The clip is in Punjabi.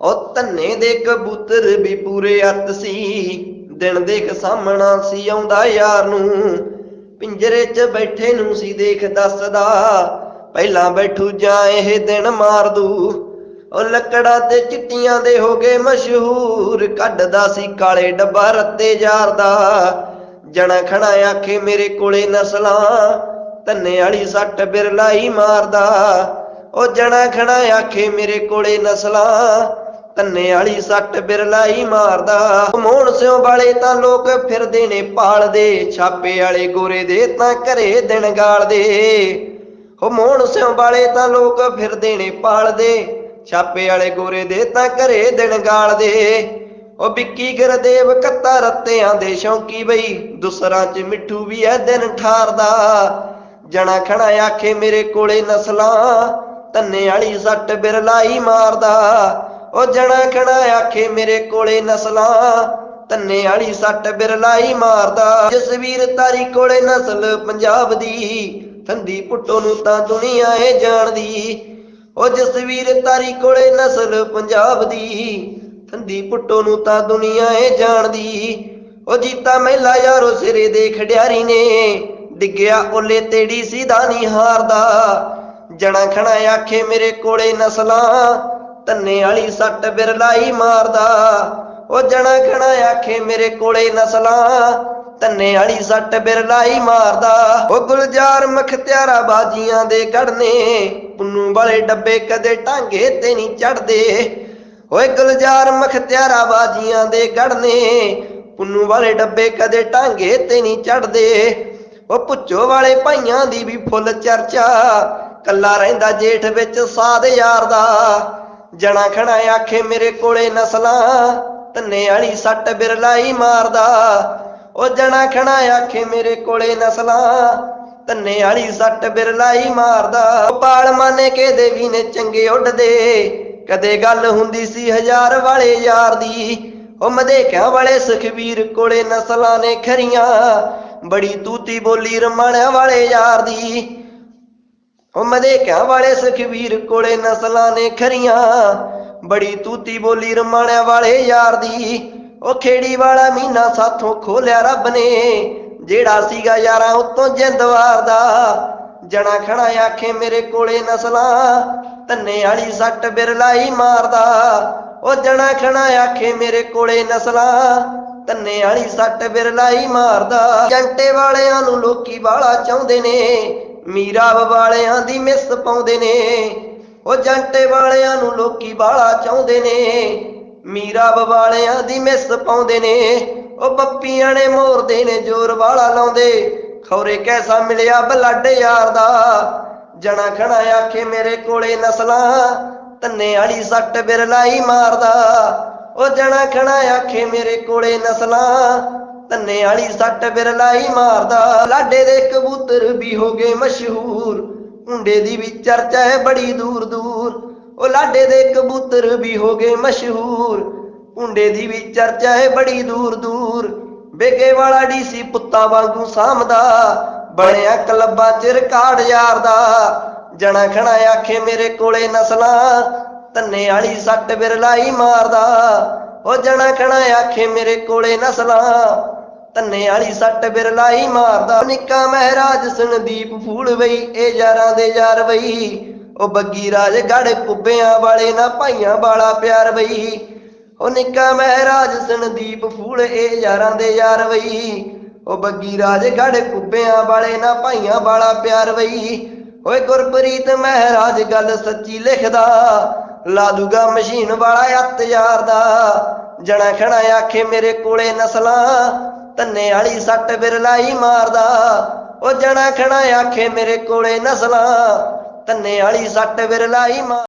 ਉਹ ਧੰਨੇ ਦੇ ਕਬੂਤਰ ਵੀ ਪੂਰੇ ਅੱਤ ਸੀ। ਦਿਨ ਦੇਖ ਸਾਹਮਣਾ ਸੀ ਆਉਂਦਾ ਯਾਰ ਨੂੰ। ਪਿੰਜਰੇ 'ਚ ਬੈਠੇ ਨੂੰ ਸੀ ਦੇਖ ਦੱਸਦਾ। ਪਹਿਲਾਂ ਬੈਠੂ ਜਾਂ ਇਹ ਦਿਨ ਮਾਰ ਦੂ। ਉਹ ਲੱਕੜਾਂ ਤੇ ਚਿੱਟੀਆਂ ਦੇ ਹੋ ਗਏ ਮਸ਼ਹੂਰ। ਕੱਢਦਾ ਸੀ ਕਾਲੇ ਡੱਬਾ ਰੱਤੇ ਯਾਰ ਦਾ। ਜਣਾ ਖਣਾ ਆਖੇ, ਮੇਰੇ ਕੋਲੇ ਨਸਲਾਂ। ਧੰਨੇ ਵਾਲੀ ਸੱਟ ਬਿਰਲਾਈ ਮਾਰਦਾ। ਉਹ ਜਣਾ ਖਣਾ ਆਖੇ, ਮੇਰੇ ਕੋਲੇ ਨਸਲਾਂ। ਧੰਨੇ ਵਾਲੀ ਸੱਟ ਬਿਰਲਾਈ ਮਾਰਦਾ। ਮੋਹਣ ਸਿਓ ਵਾਲੇ ਤਾਂ ਲੋਕ ਫਿਰਦੇ ਨੇ ਪਾਲਦੇ। ਛਾਪੇ ਵਾਲੇ ਗੋਰੇ ਦੇ ਤਾਂ ਘਰੇ ਦਿਨ ਗਾਲਦੇ। ਹੋ ਮੋਹਣ ਸਿਓ ਵਾਲੇ ਤਾਂ ਲੋਕ ਫਿਰਦੇ ਨੇ ਪਾਲਦੇ। ਛਾਪੇ ਵਾਲੇ ਗੋਰੇ ਦੇ ਤਾਂ ਘਰੇ ਦਿਨ ਗਾਲਦੇ। ਉਹ ਵਿੱਕੀ ਗੁਰਦੇਵ ਕੱਤਾ ਰੱਤਿਆਂ ਦੇ ਸ਼ੌਂਕੀ ਬਈ। ਦੂਸਰਾਂ ਚ ਮਿੱਠੂ ਵੀ ਐ ਦਿਨ ਠਾਰਦਾ। ਜਣਾ ਖਣਾ ਆਖੇ ਮੇਰੇ ਕੋਲੇ ਨਸਲਾਂ। ਧੰਨੇ ਵਾਲੀ ਸੱਟ ਬਿਰਲਾਈ ਮਾਰਦਾ। ਉਹ ਜਣਾ ਖਣਾ ਆਖੇ, ਮੇਰੇ ਕੋਲੇ ਨਸਲਾਂ ਧੰਨੇ ਵਾਲੀ ਸੱਟ ਬਿਰਲਾਈ ਮਾਰਦਾ। ਜਸਵੀਰ ਤਾਰੀ ਕੋਲੇ ਨਸਲ ਪੰਜਾਬ ਦੀ ਠੰਡੀ ਪੁੱਟੋ ਨੂੰ ਤਾਂ ਦੁਨੀਆ ਏ ਜਾਣਦੀ। ਉਹ ਜਸਵੀਰ ਤਾਰੀ ਕੋਲੇ ਨਸਲ ਪੰਜਾਬ ਦੀ, ਥੰਦੀ ਪੁੱਟੋ ਨੂੰ ਤਾਂ ਦੁਨੀਆ ਏ ਜਾਣਦੀ। ਉਹ ਜੀਤਾ ਮਹਿਲਾ ਯਾਰੋ ਸਿਰੇ ਦੇ ਖੜਿਆਰੀ ਨੇ, ਡਿੱਗਿਆ ਓਲੇ ਤੇੜੀ ਸਿੱਧਾ ਨਹੀਂ ਹਾਰਦਾ। ਜਣਾ ਖਣਾ ਆਖੇ, ਮੇਰੇ ਕੋਲੇ ਨਸਲਾਂ ਧੰਨੇ ਵਾਲੀ ਸੱਟ ਬਿਰਲਾਈ ਮਾਰਦਾ। ਉਹ ਜਣਾ ਖਣਾ ਆਖੇ, ਮੇਰੇ ਕੋਲੇ ਨਸਲਾਂ ਧੰਨੇ ਵਾਲੀ ਸੱਟ ਬਿਰਲਾਈ ਮਾਰਦਾ। ਉਹ ਗੁਲਜ਼ਾਰ ਮਖਤਿਆਰਾ ਬਾਜੀਆਂ ਦੇ ਗੜਨੇ ਪੁੰਨੂ ਵਾਲੇ ਡੱਬੇ ਕਦੇ ਟਾਂਗੇ ਤੇ ਨਹੀਂ ਚੜਦੇ। ਓਏ ਗੁਲਜ਼ਾਰ ਮਖਤਿਆਰਾ ਬਾਜੀਆਂ ਦੇ ਕੜਨੇ ਪੁੰਨੂ ਵਾਲੇ ਡੱਬੇ ਕਦੇ ਟਾਂਗੇ ਤੇ ਨਹੀਂ ਚੜਦੇ। ਉਹ ਪੁੱਚੋ ਵਾਲੇ ਭਾਈਆਂ ਦੀ ਵੀ ਫੁੱਲ ਚਰਚਾ। ਕੱਲਾ ਰਹਿੰਦਾ ਜੇਠ ਵਿੱਚ ਸਾਧ ਯਾਰ ਦਾ। ਜਣਾ ਖਣਾ ਆਖੇ ਮੇਰੇ ਕੋਲੇ ਨਸਲਾਂ ਧੰਨੇ ਵਾਲੀ ਸੱਟ ਬਿਰਲਾਈ ਮਾਰਦਾ। ਉਹ ਜਣਾ ਖਣਾ ਆਖੇ ਮੇਰੇ ਕੋਲੇ ਨਸਲਾਂ ਧੰਨੇ ਵਾਲੀ ਸੱਟ ਬਿਰਲਾਈ ਮਾਰਦਾ। ਪਾਲ ਮਾਨੇ ਕੇ ਦੇਵੀ ਨੇ ਚੰਗੇ ਉੱਡਦੇ, ਕਦੇ ਗੱਲ ਹੁੰਦੀ ਸੀ ਹਜ਼ਾਰ ਵਾਲੇ ਯਾਰ ਦੀ। ਉਹ ਮਦੇਕਿਆਂ ਵਾਲੇ ਸੁਖਵੀਰ ਕੋਲੇ ਨਸਲਾਂ ਨੇ ਖਰੀਆਂ, ਬੜੀ ਤੂਤੀ ਬੋਲੀ ਰਮਾਣਿਆਂ ਵਾਲੇ ਯਾਰ ਦੀ। ਉਹ ਮਦੇਕਿਆਂ ਵਾਲੇ ਸੁਖਵੀਰ ਕੋਲੇ ਨਸਲਾਂ ਨੇ ਖਰੀਆਂ। ਬੜੀ ਤੂਤੀ ਬੋਲੀ ਰਮਾਣਿਆਂ ਵਾਲੇ ਯਾਰ ਦੀ। ਉਹ ਖੇੜੀ ਵਾਲਾ ਮਹੀਨਾ ਸਾਥੋਂ ਖੋਲਿਆ ਰੱਬ ਨੇ। ਜਿਹੜਾ ਸੀਗਾ ਯਾਰਾਂ ਉਤੋਂ ਜਿੰਦਵਾਰ ਦਾ। ਜਣਾ ਖਣਾ ਆਖੇ ਮੇਰੇ ਕੋਲੇ ਨਸਲਾਂ। ਧੰਨੇ ਵਾਲੀ ਸੱਟ ਬਿਰਲਾਈ ਮਾਰਦਾ। ਉਹ ਜਣਾ ਖਣਾ ਆਖੇ ਮੇਰੇ ਕੋਲੇ ਨਸਲਾਂ। ਧੰਨੇ ਵਾਲੀ ਸੱਟ ਬਿਰਲਾਈ ਮਾਰਦਾ। ਜੰਟੇ ਵਾਲਿਆਂ ਨੂੰ ਲੋਕੀ ਬਾਲਾ ਚਾਹੁੰਦੇ ਨੇ। ਮੀਰਾਬ ਵਾਲਿਆਂ ਦੀ ਮਿਸ ਪਾਉਂਦੇ ਨੇ, ਉਹ ਜੰਟੇ ਵਾਲਿਆਂ ਨੂੰ ਲੋਕੀ ਬਾਲਾ ਚਾਹੁੰਦੇ ਨੇ। ਮੀਰਾਬ ਵਾਲਿਆਂ ਦੀ ਮਿਸ ਪਾਉਂਦੇ ਨੇ, ਉਹ ਬੱਪੀਆਂ ਨੇ ਮੋਰਦੇ ਨੇ, ਜ਼ੋਰ ਵਾਲਾ ਲਾਉਂਦੇ। ਖੌਰੇ ਕੈਸਾ ਮਿਲਿਆ ਬਲੱਡ ਯਾਰ ਦਾ। ਜਣਾ ਖਣਾ ਆਖੇ, ਮੇਰੇ ਕੋਲੇ ਨਸਲਾਂ ਧੰਨੇ ਵਾਲੀ ਸੱਟ ਬਿਰਲਾਈ ਮਾਰਦਾ। ਉਹ ਜਣਾ ਖਣਾ ਆਖੇ, ਮੇਰੇ ਕੋਲੇ ਨਸਲਾਂ ਧੰਨੇ ਵਾਲੀ ਸੱਟ ਬਿਰਲਾਈ ਮਾਰਦਾ। ਲਾਡੇ ਦੇ ਕਬੂਤਰ ਵੀ ਹੋ ਗਏ ਮਸ਼ਹੂਰ। ਹੁੰਡੇ ਦੀ ਵੀ ਚਰਚਾ ਹੈ ਬੜੀ ਦੂਰ ਦੂਰ। ਉਹ ਲਾਡੇ ਦੇ ਕਬੂਤਰ ਵੀ ਹੋ ਗਏ ਮਸ਼ਹੂਰ। ਹੁੰਡੇ ਦੀ ਵੀ ਚਰਚਾ ਹੈ ਬੜੀ ਦੂਰ ਦੂਰ। ਬੇਗੇ ਵਾਲਾ ਡੀਸੀ ਪੁੱਤਾ ਵਾਂਗੂ ਸਾਹਮਦਾ ਬਣਿਆ ਕਲੱਬਾਂ ਚ ਰਿਕਾਰਡ ਯਾਰ ਦਾ ਜਣਾ ਖਣਾ ਆਖੇ, ਮੇਰੇ ਕੋਲੇ ਨਸਲਾਂ ਧੰਨੇ ਵਾਲੀ ਸੱਟ ਬਿਰਲਾਈ ਮਾਰਦਾ। ਉਹ ਜਣਾ ਖਣਾ ਆਖੇ, ਮੇਰੇ ਕੋਲੇ ਨਸਲਾਂ ਧੰਨੇ ਵਾਲੀ ਸੱਟ ਬਿਰਲਾਈ ਮਾਰਦਾ। ਨਿੱਕਾ ਮਹਾਰਾਜ ਸੰਦੀਪ ਫੂਲ ਵਈ, ਇਹ ਯਾਰਾਂ ਦੇ ਯਾਰ ਵਈ। ਉਹ ਬੱਗੀ ਰਾਜ ਗੜ ਕੁੱਬਿਆਂ ਵਾਲੇ ਨਾ ਭਾਈਆਂ ਵਾਲਾ ਪਿਆਰ ਵਈ। ਉਹ ਨਿੱਕਾ ਮਹਾਰਾਜ ਸੰਦੀਪ ਫੂਲ, ਇਹ ਯਾਰਾਂ ਦੇ ਯਾਰ ਵਈ। ਉਹ ਬੱਗੀ ਰਾਜ ਗੜ ਕੁੱਬਿਆਂ ਵਾਲੇ ਨਾ ਭਾਈਆਂ ਵਾਲਾ ਪਿਆਰ ਵਈ। ਓਏ ਗੁਰਪ੍ਰੀਤ ਮਹਾਰਾਜ ਗੱਲ ਸੱਚੀ ਲਿਖਦਾ। ਲਾ ਦੂਗਾ ਮਸ਼ੀਨ ਵਾਲਾ ਅੱਤ ਯਾਰ ਦਾ ਜਣਾ ਖਣਾ ਆਖੇ ਮੇਰੇ ਕੋਲੇ ਨਸਲਾਂ ਧੰਨੇ ਵਾਲੀ ਸੱਟ ਬਿਰਲਾਈ ਮਾਰਦਾ। ਉਹ ਜਣਾ ਖਣਾ ਆਖੇ ਮੇਰੇ ਕੋਲੇ ਨਸਲਾਂ ਧੰਨੇ ਵਾਲੀ ਸੱਟ ਬਿਰਲਾਈ ਮਾਰ